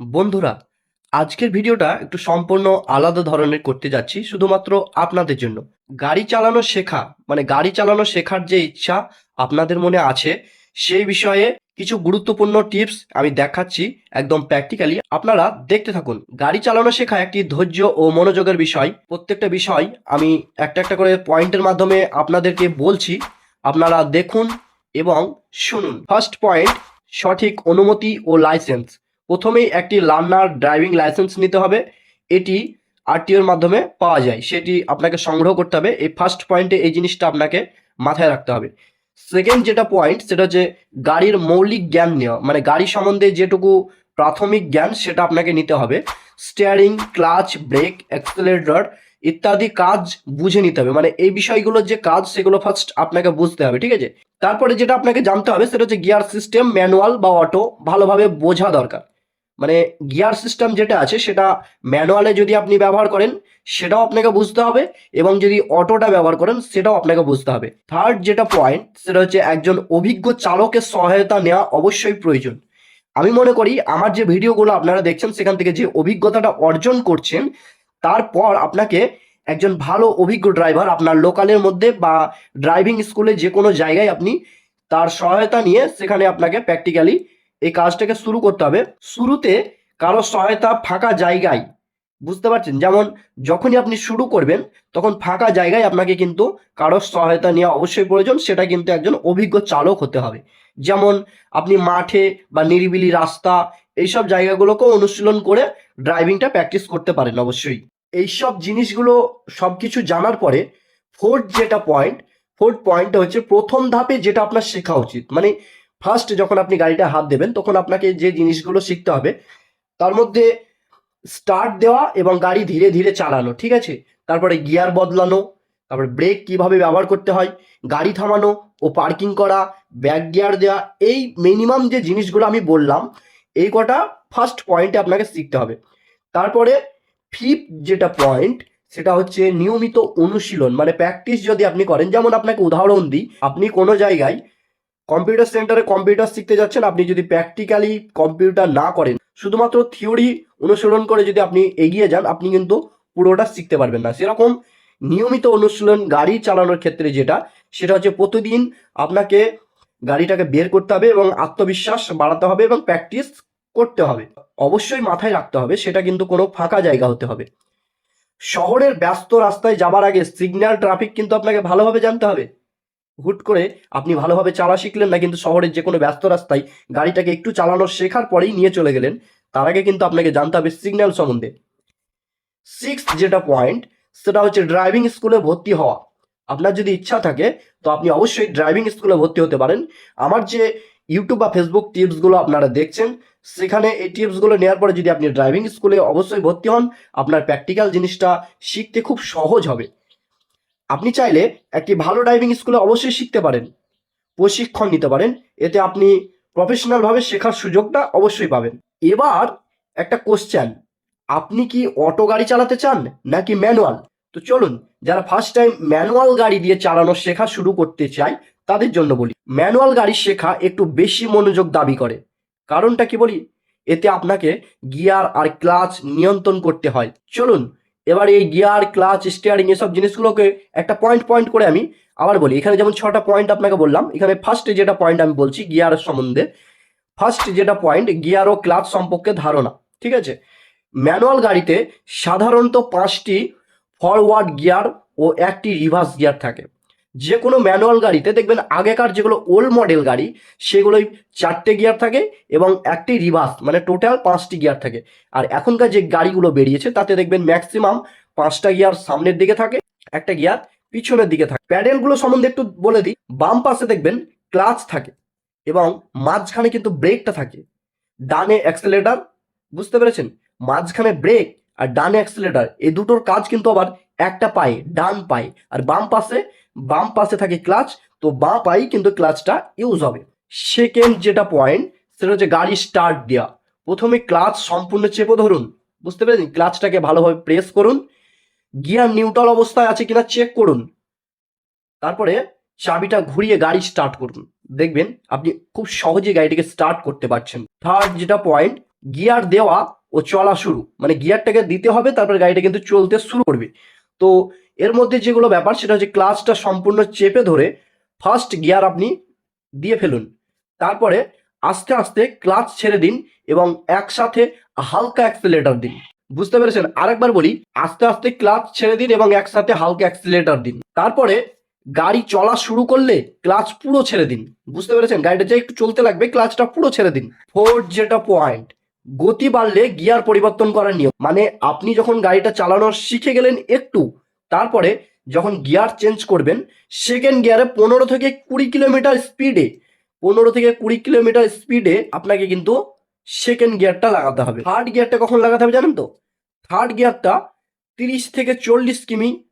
বন্ধুরা, আজকের ভিডিওটা একটু সম্পূর্ণ আলাদা ধরনের করতে যাচ্ছি, শুধুমাত্র আপনাদের জন্য। গাড়ি চালানো শেখা মানে গাড়ি চালানো শেখার যে ইচ্ছা আপনাদের মনে আছে, সেই বিষয়ে কিছু গুরুত্বপূর্ণ টিপস আমি দেখাচ্ছি একদম প্র্যাকটিক্যালি আপনারা দেখতে থাকুন, গাড়ি চালানো শেখা একটি ধৈর্য ও মনোযোগের বিষয়। প্রত্যেকটা বিষয় আমি একটা একটা করে পয়েন্টের মাধ্যমে আপনাদেরকে বলছি, আপনারা দেখুন এবং শুনুন। ফার্স্ট পয়েন্ট, সঠিক অনুমতি ও লাইসেন্স। প্রথমেই একটি লার্নার ড্রাইভিং লাইসেন্স নিতে হবে। এটি আরটিওর মাধ্যমে পাওয়া যায়। সেটি আপনাকে সংগ্রহ করতে হবে। এই ফার্স্ট পয়েন্টে এই জিনিসটা আপনাকে মাথায় রাখতে হবে। সেকেন্ড যেটা পয়েন্ট সেটা হচ্ছে গাড়ির মৌলিক জ্ঞান নেওয়া। মানে গাড়ি সম্বন্ধে যেটুকু প্রাথমিক জ্ঞান, সেটা আপনাকে নিতে হবে। স্টিয়ারিং ক্লাচ ব্রেক অ্যাক্সেলেটর ইত্যাদি কাজ বুঝে নিতে হবে। মানে এই বিষয়গুলোর যে কাজ, সেগুলো ফার্স্ট আপনাকে বুঝতে হবে, ঠিক আছে? তারপরে যেটা আপনাকে জানতে হবে, সেটা হচ্ছে গিয়ার সিস্টেম ম্যানুয়াল বা অটো ভালোভাবে বোঝা দরকার। মানে গিয়ার সিস্টেম যেটা আছে সেটা ম্যানুয়ালে যদি আপনি ব্যবহার করেন, সেটাও আপনাকে বুঝতে হবে এবং যদি অটোটা ব্যবহার করেন, সেটাও আপনাকে বুঝতে হবে। থার্ড যেটা পয়েন্ট সেটা হচ্ছে একজন অভিজ্ঞ চালকের সহায়তা নেওয়া অবশ্যই প্রয়োজন। আমি মনে করি আমার যে ভিডিওগুলো আপনারা দেখছেন, সেখান থেকে যে অভিজ্ঞতাটা অর্জন করছেন, তারপর আপনাকে একজন ভালো অভিজ্ঞ ড্রাইভার আপনার লোকালের মধ্যে বা ড্রাইভিং স্কুলে যে কোনো জায়গায় আপনি তার সহায়তা নিয়ে সেখানে আপনাকে প্র্যাকটিক্যালি এই কাজটাকে শুরু করতে হবে। শুরুতে কারও সহায়তা ফাঁকা জায়গায়, বুঝতে পারছেন? যেমন যখনই আপনি শুরু করবেন, তখন ফাঁকা জায়গায় আপনাকে কিন্তু কারোর সহায়তা নেওয়া অবশ্যই প্রয়োজন, সেটা কিন্তু একজন অভিজ্ঞ চালক হতে হবে। যেমন আপনি মাঠে বা নিরিবিলি রাস্তা, এইসব জায়গাগুলোকেও অনুশীলন করে ড্রাইভিংটা প্র্যাকটিস করতে পারেন অবশ্যই। এইসব জিনিসগুলো সব কিছু জানার পরে ফোর্থ যেটা পয়েন্ট, ফোর্থ পয়েন্টটা হচ্ছে প্রথম ধাপে যেটা আপনার শেখা উচিত। মানে ফার্স্ট যখন আপনি গাড়িটা হাত দেবেন, তখন আপনাকে যে জিনিসগুলো শিখতে হবে, তার মধ্যে স্টার্ট দেওয়া এবং গাড়ি ধীরে ধীরে চালানো, ঠিক আছে? তারপরে গিয়ার বদলানো, তারপরে ব্রেক কীভাবে ব্যবহার করতে হয়, গাড়ি থামানো ও পার্কিং করা ব্যাক গিয়ার দেওয়া, এই মিনিমাম যে জিনিসগুলো আমি বললাম, এই কটা ফার্স্ট পয়েন্টে আপনাকে শিখতে হবে। তারপরে ফিফথ যেটা পয়েন্ট সেটা হচ্ছে নিয়মিত অনুশীলন মানে প্র্যাকটিস যদি আপনি করেন, যেমন আপনাকে উদাহরণ দিই, আপনি কোনো জায়গায় কম্পিউটার সেন্টারে কম্পিউটার শিখতে যাচ্ছেন, আপনি যদি প্র্যাকটিক্যালি কম্পিউটার না করেন, শুধুমাত্র থিওরি অনুসরণ করে যদি আপনি এগিয়ে যান, আপনি কিন্তু পুরোটা শিখতে পারবেন না। সেরকম নিয়মিত অনুশীলন গাড়ি চালানোর ক্ষেত্রে যেটা, সেটা হচ্ছে প্রতিদিন আপনাকে গাড়িটাকে বের করতে হবে এবং আত্মবিশ্বাস বাড়াতে হবে এবং প্র্যাকটিস করতে হবে। অবশ্যই মাথায় রাখতে হবে, সেটা কিন্তু কোনো ফাঁকা জায়গা হতে হবে। শহরের ব্যস্ত রাস্তায় যাবার আগে সিগন্যাল ট্রাফিক কিন্তু আপনাকে ভালোভাবে জানতে হবে। হুট করে আপনি ভালোভাবে চালা শিখলেন না, কিন্তু শহরের যে কোনো ব্যস্ত রাস্তায় গাড়িটাকে একটু চালানো শেখার পরেই নিয়ে চলে গেলেন। তার আগে কিন্তু আপনাকে জানতে হবে সিগন্যাল সম্বন্ধে। সিক্স যেটা পয়েন্ট সেটা হচ্ছে ড্রাইভিং স্কুলে ভর্তি হওয়া। আপনার যদি ইচ্ছা থাকে, তো আপনি অবশ্যই ড্রাইভিং স্কুলে ভর্তি হতে পারেন। আমার যে ইউটিউব বা ফেসবুক টিপসগুলো আপনারা দেখছেন, সেখানে এই টিপসগুলো নেওয়ার পরে যদি আপনি ড্রাইভিং স্কুলে অবশ্যই ভর্তি হন, আপনার প্র্যাকটিক্যাল জিনিসটা শিখতে খুব সহজ হবে। আপনি চাইলে একটি ভালো ড্রাইভিং স্কুলে অবশ্যই শিখতে পারেন। প্রশিক্ষণ নিতে পারেন। এতে আপনি প্রফেশনালভাবে শেখার সুযোগটা অবশ্যই পাবেন। এবার একটা কোশ্চেন আপনি কি অটো গাড়ি চালাতে চান নাকি ম্যানুয়াল তো চলুন, যারা ফার্স্ট টাইম ম্যানুয়াল গাড়ি দিয়ে চালানো শেখা শুরু করতে চায়, তাদের জন্য বলি। ম্যানুয়াল গাড়ি শেখা একটু বেশি মনোযোগ দাবি করে। কারণটা কি বলি? এতে আপনাকে গিয়ার আর ক্লাচ নিয়ন্ত্রণ করতে হয়। চলুন এবার এই গিয়ার ক্লাচ স্টিয়ারিং এসব জিনিসগুলোকে একটা পয়েন্ট পয়েন্ট করে আমি আবার বলি। এখানে যেমন ছটা পয়েন্ট আপনাকে বললাম, এখানে ফার্স্টে যেটা পয়েন্ট আমি বলছি গিয়ার সম্বন্ধে ফার্স্ট যেটা পয়েন্ট গিয়ার ও ক্লাচ সম্পর্কে ধারণা, ঠিক আছে? ম্যানুয়াল গাড়িতে সাধারণত পাঁচটি ফরওয়ার্ড গিয়ার ও একটি রিভার্স গিয়ার থাকে। যে কোনো ম্যানুয়াল গাড়িতে দেখবেন আগেকার যেগুলো ওল্ড মডেল গাড়ি, সেগুলোই চারটে গিয়ার থাকে এবং একটি রিভার্স মানে টোটাল পাঁচটি গিয়ার থাকে। আর এখনকার যে গাড়িগুলো বেরিয়েছে, তাতে দেখবেন ম্যাক্সিমাম পাঁচটা গিয়ার সামনের দিকে থাকে, একটা গিয়ার পিছনের দিকে থাকে। প্যাডেলগুলো সম্বন্ধে একটু বলে দিই। বাম পাশে দেখবেন ক্লাচ থাকে এবং মাঝখানে কিন্তু ব্রেকটা থাকে। ডানে অ্যাক্সেলেটার বুঝতে পেরেছেন? মাঝখানে ব্রেক আর ডানে অ্যাক্সেলেটার এই দুটোর কাজ কিন্তু আবার একটা পায়ে, ডান পায়ে। আর বাম পাশে বাম পাশে থাকে ক্লাচ, তো বাঁ পাই কিন্তু ক্লাচটা ইউজ হবে। সেকেন্ড যেটা পয়েন্ট সেটা হচ্ছে গাড়ি স্টার্ট দেওয়া প্রথমে ক্লাচ সম্পূর্ণ চেপে ধরুন, বুঝতে পেরেছেন? ক্লাচটাকে ভালোভাবে প্রেস করুন গিয়ার নিউট্রাল অবস্থায় আছে কিনা চেক করুন। তারপরে চাবিটা ঘুরিয়ে গাড়ি স্টার্ট করুন। দেখবেন আপনি খুব সহজে গাড়িটিকে স্টার্ট করতে পারছেন। থার্ড যেটা পয়েন্ট গিয়ার দেওয়া ও চলা শুরু। মানে গিয়ারটাকে দিতে হবে, তারপরে গাড়িটা কিন্তু চলতে শুরু করবে। তো এর মধ্যে যেগুলো ব্যাপার সেটা হচ্ছে ক্লাচটা সম্পূর্ণ চেপে ধরে ফার্স্ট গিয়ার আপনি দিয়ে ফেলুন। তারপরে আস্তে আস্তে ক্লাচ ছেড়ে দিন এবং একসাথে হালকা অ্যাক্সিলেটর দিন। বুঝতে পেরেছেন? আরেকবার বলি, আস্তে আস্তে ক্লাচ ছেড়ে দিন এবং একসাথে হালকা অ্যাক্সিলেটর দিন। তারপরে গাড়ি চলা শুরু করলে ক্লাচ পুরো ছেড়ে দিন। বুঝতে পেরেছেন? গাড়িটা যে একটু চলতে লাগবে ক্লাচটা পুরো ছেড়ে দিন। ফোর্থ যেটা পয়েন্ট গতি বাড়লে গিয়ার পরিবর্তন করার নিয়ম। মানে আপনি যখন গাড়িটা চালানো শিখে গেলেন একটু তারপরে যখন গিয়ার চেঞ্জ করবেন সেকেন্ড গিয়ারে পনেরো থেকে কুড়ি কিলোমিটার স্পিডে পনেরো থেকে কুড়ি কিলোমিটার স্পিডে আপনাকে কিন্তু সেকেন্ড গিয়ারটা লাগাতে হবে। থার্ড গিয়ারটা কখন লাগাতে হবে জানেন তো? থার্ড গিয়ারটা তিরিশ থেকে চল্লিশ কিমি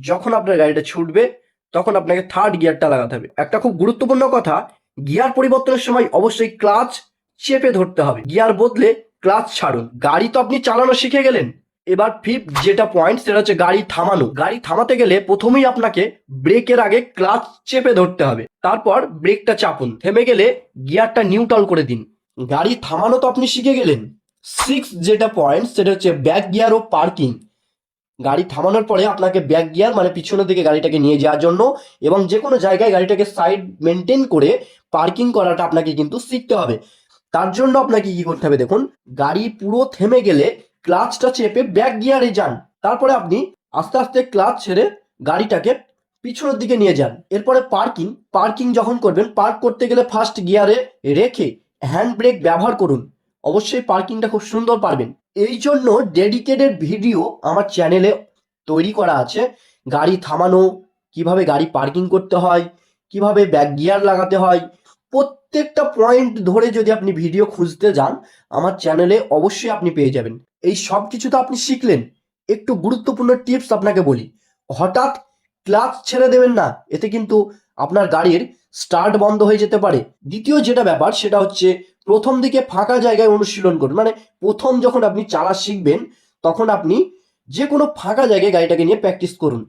যখন আপনার গাড়িটা ছুটবে, তখন আপনাকে থার্ড গিয়ারটা লাগাতে হবে। একটা খুব গুরুত্বপূর্ণ কথা গিয়ার পরিবর্তনের সময় অবশ্যই ক্লাচ চেপে ধরতে হবে। গিয়ার বদলে ক্লাচ ছাড়ুন। গাড়ি তো আপনি চালানো শিখে গেলেন। এবার ফিফথ যেটা পয়েন্ট সেটা হচ্ছে গাড়ি থামানো। গাড়ি থামাতে গেলে প্রথমেই আপনাকে ব্রেকের আগে ক্লাচ চেপে ধরতে হবে। তারপর ব্রেকটা চাপুন। থেমে গেলে গিয়ারটা নিউট্রাল করে দিন। গাড়ি থামানো তো আপনি শিখে গেলেন। সিক্স যেটা পয়েন্ট সেটা হচ্ছে ব্যাক গিয়ার ও পার্কিং গাড়ি থামানোর পরে আপনাকে ব্যাক গিয়ার মানে পিছনের দিকে গাড়িটাকে নিয়ে যাওয়ার জন্য এবং যে কোনো জায়গায় গাড়িটাকে সাইড মেনটেন করে পার্কিং করাটা আপনাকে কিন্তু শিখতে হবে। তার জন্য আপনাকে কি করতে হবে দেখুন, গাড়ি পুরো থেমে গেলে ক্লাচটা চেপে ব্যাক গিয়ারে যান। তারপরে আপনি আস্তে আস্তে ক্লাচ ছেড়ে গাড়িটাকে পিছনের দিকে নিয়ে যান। এরপরে পার্কিং পার্কিং যখন করবেন, পার্ক করতে গেলে ফার্স্ট গিয়ারে রেখে হ্যান্ড ব্রেক ব্যবহার করুন। অবশ্যই পার্কিংটা খুব সুন্দর পারবেন। এই জন্য ডেডিকেটেড ভিডিও আমার চ্যানেলে তৈরি করা আছে। গাড়ি থামানো, কীভাবে গাড়ি পার্কিং করতে হয়, কীভাবে ব্যাক গিয়ার লাগাতে হয়, প্রত্যেকটা পয়েন্ট ধরে যদি আপনি ভিডিও খুঁজতে যান, আমার চ্যানেলে অবশ্যই আপনি পেয়ে যাবেন। এই সব কিছু তো আপনি শিখলেন। একটু গুরুত্বপূর্ণ টিপস আপনাকে বলি। হঠাৎ ক্লাচ ছেড়ে দেবেন না, এতে কিন্তু আপনার গাড়ির স্টার্ট বন্ধ হয়ে যেতে পারে। দ্বিতীয় যেটা ব্যাপার, সেটা হচ্ছে প্রথম দিকে ফাঁকা জায়গায় অনুশীলন করুন। মানে প্রথম যখন আপনি চালা শিখবেন, তখন আপনি যে কোনো ফাঁকা জায়গায় গাড়িটাকে নিয়ে প্র্যাকটিস করুন।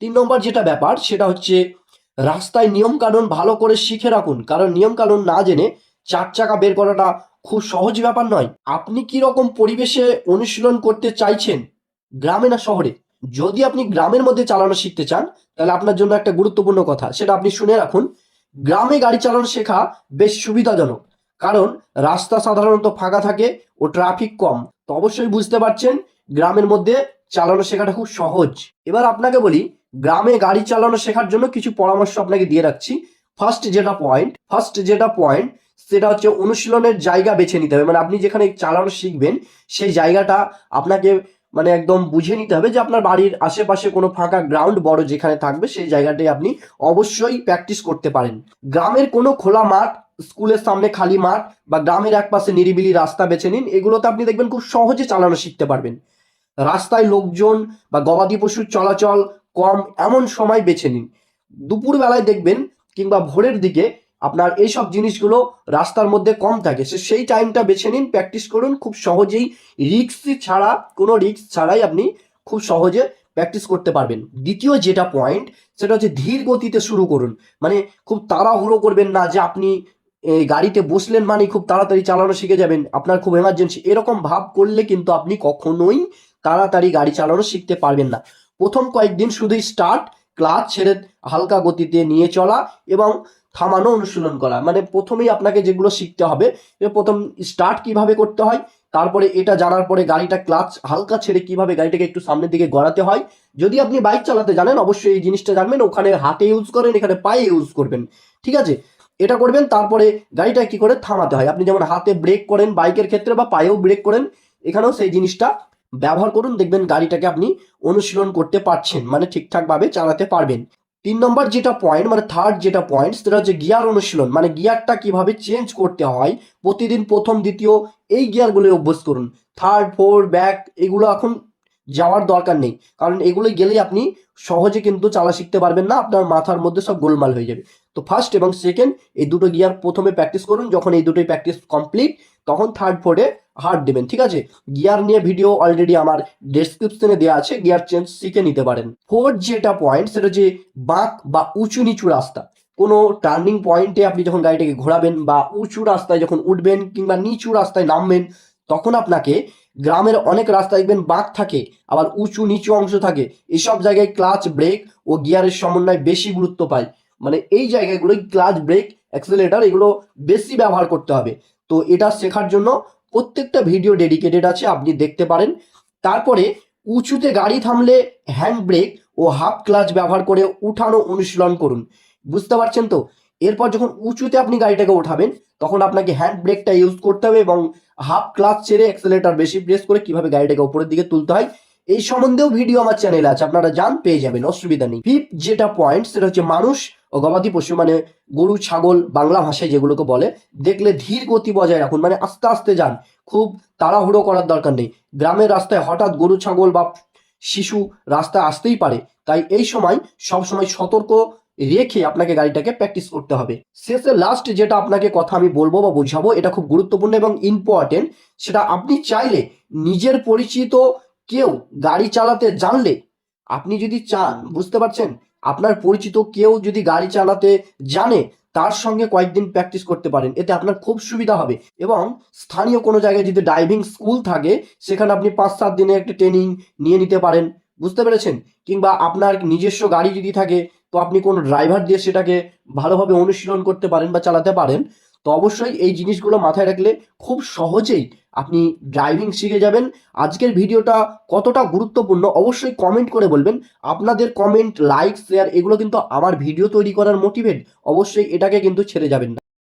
তিন নম্বর যেটা ব্যাপার, সেটা হচ্ছে রাস্তায় নিয়ম কানুন ভালো করে শিখে রাখুন। কারণ নিয়ম কানুন না জেনে চার চাকা বের করাটা খুব সহজ ব্যাপার নয়। আপনি কি রকম পরিবেশে অনুশীলন করতে চাইছেন গ্রামে না শহরে? যদি আপনি গ্রামের মধ্যে চালানো শিখতে চান, তাহলে আপনার জন্য একটা গুরুত্বপূর্ণ কথা, সেটা আপনি শুনে রাখুন। গ্রামে গাড়ি চালানো শেখা বেশ সুবিধাজনক, কারণ রাস্তা সাধারণত ফাঁকা থাকে ও ট্রাফিক কম। তো অবশ্যই বুঝতে পারছেন, গ্রামের মধ্যে চালানো শেখাটা খুব সহজ। এবার আপনাকে বলি, গ্রামে গাড়ি চালানো শেখার জন্য কিছু পরামর্শ আপনাকে দিয়ে রাখছি। ফার্স্ট যেটা পয়েন্ট ফার্স্ট যেটা পয়েন্ট সেটা হচ্ছে অনুশীলনের জায়গা বেছে নিতে হবে। মানে আপনি যেখানে চালানো শিখবেন, সেই জায়গাটা আপনাকে মানে একদম বুঝে নিতে হবে যে আপনার বাড়ির আশেপাশে কোনো ফাঁকা গ্রাউন্ড বড় যেখানে থাকবে, সেই জায়গাটায় আপনি অবশ্যই প্র্যাকটিস করতে পারেন। গ্রামের কোনো খোলা মাঠ, স্কুলের সামনে খালি মাঠ বা গ্রামের একপাশে নিরিবিলি রাস্তা বেছে নিন, এগুলোতে আপনি দেখবেন খুব সহজে চালানো শিখতে পারবেন। রাস্তায় লোকজন বা গবাদি পশুর চলাচল কম, এমন সময় বেছে নিন। দুপুর বেলায় দেখবেন কিংবা ভোরের দিকে আপনার এইসব জিনিসগুলো রাস্তার মধ্যে কম থাকে। সে সেই টাইমটা বেছে নিন প্র্যাকটিস করুন, খুব সহজেই রিক্স ছাড়া, কোনো রিক্স ছাড়াই আপনি খুব সহজে প্র্যাকটিস করতে পারবেন। দ্বিতীয় যেটা পয়েন্ট সেটা হচ্ছে ধীর গতিতে শুরু করুন। মানে খুব তাড়াহুড়ো করবেন না যে আপনি গাড়িতে বসলেন মানে খুব তাড়াতাড়ি চালানো শিখে যাবেন। আপনার খুব এমার্জেন্সি এরকম ভাব করলে কিন্তু আপনি কখনোই তাড়াতাড়ি গাড়ি চালানো শিখতে পারবেন না। প্রথম কয়েকদিন শুধুই স্টার্ট ক্লাচ ছেড়ে হালকা গতিতে নিয়ে চলা এবং থামানো অনুশীলন করা। মানে প্রথমেই আপনাকে যেগুলো শিখতে হবে প্রথম স্টার্ট কীভাবে করতে হয়, তারপরে এটা জানার পরে গাড়িটা ক্লাচ হালকা ছেড়ে কীভাবে গাড়িটাকে একটু সামনের দিকে গড়াতে হয়। যদি আপনি বাইক চালাতে জানেন, অবশ্যই এই জিনিসটা জানবেন। ওখানে হাতে ইউজ করেন, এখানে পায়ে ইউজ করবেন। ঠিক আছে? এটা করবেন, তারপরে গাড়িটা কি করে থামাতে হয়। আপনি যেমন হাতে ব্রেক করেন বাইকের ক্ষেত্রে বা পায়েও ব্রেক করেন, এখানেও সেই জিনিসটা ব্যবহার করুন। দেখবেন গাড়িটাকে আপনি অনুশীলন করতে পারছেন মানে ঠিকঠাকভাবে চালাতে পারবেন। তিন নম্বর যেটা পয়েন্ট মানে থার্ড যেটা পয়েন্ট সেটা হচ্ছে গিয়ার অনুশীলন। মানে গিয়ারটা কীভাবে চেঞ্জ করতে হয়, প্রতিদিন প্রথম, দ্বিতীয়, এই গিয়ারগুলো অভ্যাস করুন। থার্ড ফোর ব্যাক এগুলো এখন যাওয়ার দরকার নেই। কারণ এগুলো গেলেই আপনি সহজে কিন্তু চালা শিখতে পারবেন না, আপনার মাথার মধ্যে সব গোলমাল হয়ে যাবে। তো ফার্স্ট এবং সেকেন্ড এই দুটো গিয়ার প্রথমে প্র্যাকটিস করুন, যখন এই দুটোই প্র্যাকটিস কমপ্লিট তখন থার্ড ফোর্ডে হার্ড দেবেন, ঠিক আছে? গিয়ার নিয়ে ভিডিও অলরেডি আমার ডেসক্রিপশনে দেওয়া আছে গিয়ার চেঞ্জ শিখে নিতে পারেন। ফোর্থ যেটা পয়েন্ট সেটা যে বাঁক বা উঁচু নিচু রাস্তা। কোনো টার্নিং পয়েন্টে আপনি যখন গাড়িটাকে ঘোরাবেন বা উঁচু রাস্তায় যখন উঠবেন কিংবা নিচু রাস্তায় নামবেন, তখন আপনাকে গ্রামের অনেক রাস্তা দেখবেন বাঁক থাকে, আবার উঁচু নিচু অংশ থাকে। এসব জায়গায় ক্লাচ ব্রেক ও গিয়ারের সমন্বয় বেশি গুরুত্ব পায়। মানে এই জায়গাগুলোই ক্লাচ ব্রেক অ্যাক্সেলেটার এগুলো বেশি ব্যবহার করতে হবে। তো এটা শেখার জন্য প্রত্যেকটা ভিডিও ডেডিকেটেড আছে, আপনি দেখতে পারেন। তারপরে উঁচুতে গাড়ি থামলে হ্যান্ড ব্রেক ও হাফ ক্লাচ ব্যবহার করে উঠানো অনুশীলন করুন। বুঝতে পারছেন তো? এরপর যখন উঁচুতে আপনি গাড়িটাকে ওঠাবেন, তখন আপনাকে হ্যান্ড ব্রেকটা ইউজ করতে হবে এবং হাফ ক্লাচ ছেড়ে অ্যাক্সেলেটার বেশি প্রেস করে কীভাবে গাড়িটাকে উপরের দিকে তুলতে হয়, এই সম্বন্ধেও ভিডিও আমার চ্যানেলে আছে, আপনারা জান, পেয়ে যাবেন, অসুবিধা নেই। ফিফ যেটা পয়েন্ট সেটা হচ্ছে মানুষ গবাদি পশু মানে গরু, ছাগল বাংলা ভাষায় যেগুলোকে বলে, দেখলে ধীর গতি বজায় রাখুন মানে আস্তে আস্তে যান। খুব তাড়াহুড়ো করার দরকার নেই। গ্রামের রাস্তায় হঠাৎ গরু, ছাগল বা শিশু রাস্তায় আসতেই পারে। তাই এই সময় সব সময় সতর্ক রেখে আপনাকে গাড়িটাকে প্র্যাকটিস করতে হবে। শেষে লাস্ট যেটা আপনাকে কথা আমি বলব বা বোঝাবো, এটা খুব গুরুত্বপূর্ণ এবং ইম্পর্টেন্ট সেটা আপনি চাইলে নিজের পরিচিত কেউ গাড়ি চালাতে জানলে, আপনি যদি চান বুঝতে পারছেন? আপনার পরিচিত কেউ যদি গাড়ি চালাতে জানে, তার সঙ্গে কয়েকদিন প্র্যাকটিস করতে পারেন। এতে আপনার খুব সুবিধা হবে। এবং স্থানীয় কোনো জায়গায় যদি ড্রাইভিং স্কুল থাকে, সেখানে আপনি পাঁচ সাত দিনে একটা ট্রেনিং নিয়ে নিতে পারেন। বুঝতে পেরেছেন? কিংবা আপনার নিজস্ব গাড়ি যদি থাকে, তো আপনি কোনো ড্রাইভার দিয়ে সেটাকে ভালোভাবে অনুশীলন করতে পারেন বা চালাতে পারেন। তো অবশ্যই এই জিনিসগুলো মাথায় রাখলে খুব সহজেই আপনি ড্রাইভিং শিখে যাবেন। আজকের ভিডিওটা কতটা গুরুত্বপূর্ণ অবশ্যই কমেন্ট করে বলবেন। আপনাদের কমেন্ট লাইক শেয়ার এগুলো কিন্তু আমার ভিডিও তৈরি করার মোটিভেট অবশ্যই এটাকে কিন্তু ছেড়ে যাবেন না।